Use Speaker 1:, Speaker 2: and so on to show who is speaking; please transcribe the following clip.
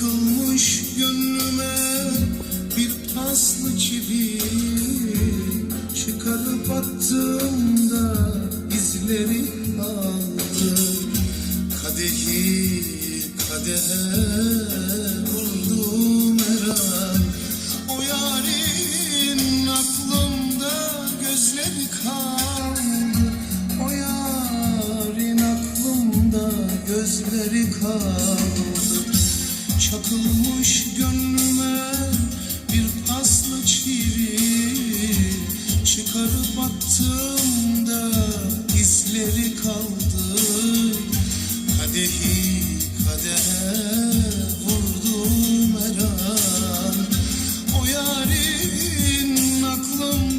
Speaker 1: Takılmış gönlüme bir paslı çivi Çıkarıp attığımda izleri kaldı Kadehi kadehe vurdum her O yarin aklımda gözleri kaldı. O yarin aklımda gözleri kaldı. Çakılmış gönlüme bir paslı çivi Çıkarıp attığımda izleri kaldı. Kadehi kadehe vurdum her an O yarin gözleri